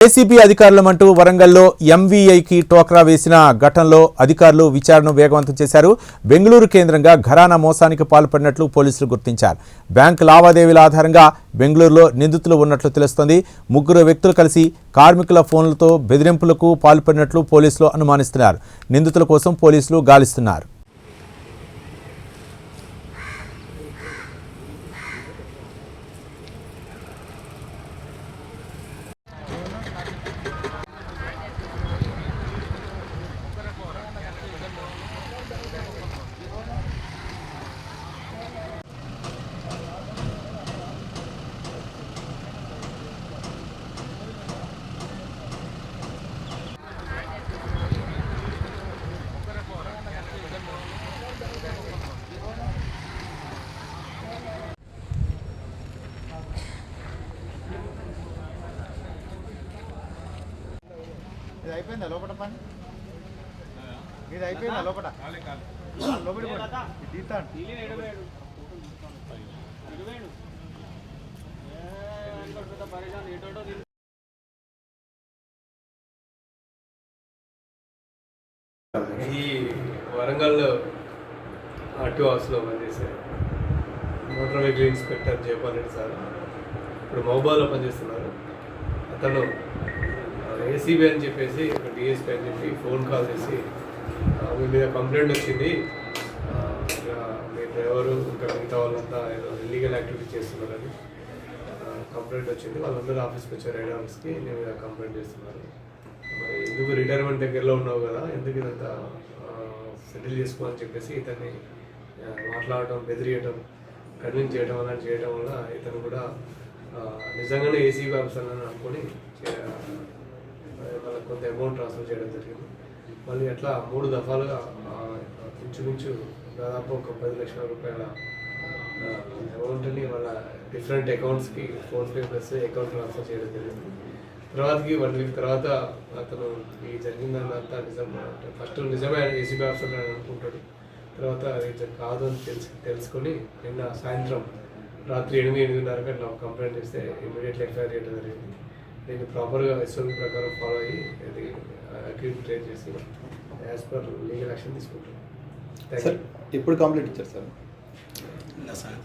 ACB అధికారులమంటూ వరంగల్లో ఎంవీఐకి టోక్రా వేసిన ఘటనలో అధికారులు విచారణ వేగవంతం చేశారు. బెంగళూరు కేంద్రంగా ఘరానా మోసానికి పాల్పడినట్లు పోలీసులు గుర్తించారు. బ్యాంకు లావాదేవీల ఆధారంగా బెంగళూరులో నిందితులు ఉన్నట్లు తెలుస్తోంది. ముగ్గురు వ్యక్తులు కలిసి కార్మికుల ఫోన్లతో బెదిరింపులకు పాల్పడినట్లు పోలీసులు అనుమానిస్తున్నారు. నిందితుల కోసం పోలీసులు గాలిస్తున్నారు. ఇది అయిపోయిందా లోపల పని? ఇది అయిపోయిందా లోపల లోపలి తీస్తాను. ఈ వరంగల్ ఆర్టీ హౌస్లో పనిచేసే motor vehicle inspector Jayapal Reddy sir. ఇప్పుడు మహబాద్లో పనిచేస్తున్నారు. అతను ఏసీబీ అని చెప్పేసి ఇక్కడ డిఎస్పీ అని చెప్పి ఫోన్ కాల్ చేసి మీ మీద కంప్లైంట్ వచ్చింది. మీ డ్రైవరు ఇంకా మిగతా వాళ్ళంతా ఏదో ఇల్లీగల్ యాక్టివిటీ చేస్తున్నారని కంప్లైంట్ వచ్చింది. వాళ్ళందరూ ఆఫీస్కి వచ్చారు హెడ్ ఆఫీస్కి నేను మీద కంప్లైంట్ చేస్తున్నారు. మరి ఎందుకు రిటైర్మెంట్ దగ్గరలో ఉన్నావు కదా? ఎందుకు ఇదంతా సెటిల్ చేసుకోమని చెప్పేసి ఇతన్ని మాట్లాడటం బెదిరియటం కన్విన్స్ చేయడం అలాంటి చేయడం వల్ల ఇతను కూడా నిజంగానే ఏసీ ఆఫీసర్ అని అనుకొని చే- కొంత అమౌంట్ ట్రాన్స్ఫర్ చేయడం జరిగింది. మళ్ళీ అట్లా మూడు దఫాలుగా ఇంచుమించు దాదాపు ఒక పది లక్షల రూపాయల అమౌంట్ని వాళ్ళ డిఫరెంట్ అకౌంట్స్కి ఫోన్పే ప్లస్ అకౌంట్ ట్రాన్స్ఫర్ చేయడం జరిగింది. తర్వాతకి వన్ వీక్ తర్వాత అతను ఈ జరిగిందంతా నిజం ఫస్ట్ నిజమే ఏసీబీ ఆఫీసర్ అని అనుకుంటాడు. తర్వాత ఇది కాదు అని తెలుసు తెలుసుకొని నిన్న సాయంత్రం రాత్రి ఎనిమిది ఎనిమిదిన్నరకు అట్లా కంప్లైంట్ చేస్తే ఇమీడియట్లీ ఎఫ్ఐఆర్ చేయడం జరిగింది. దీన్ని ప్రాపర్గా ఎస్ఓపి ప్రకారం ఫాలో అయ్యి అగ్రిమెంట్ ట్రేడ్ చేసి యాజ్ పర్ లీగల్ యాక్షన్ తీసుకుంటాం థ్యాంక్ సార్ ఎప్పుడు కంప్లీట్ ఇచ్చారు సార్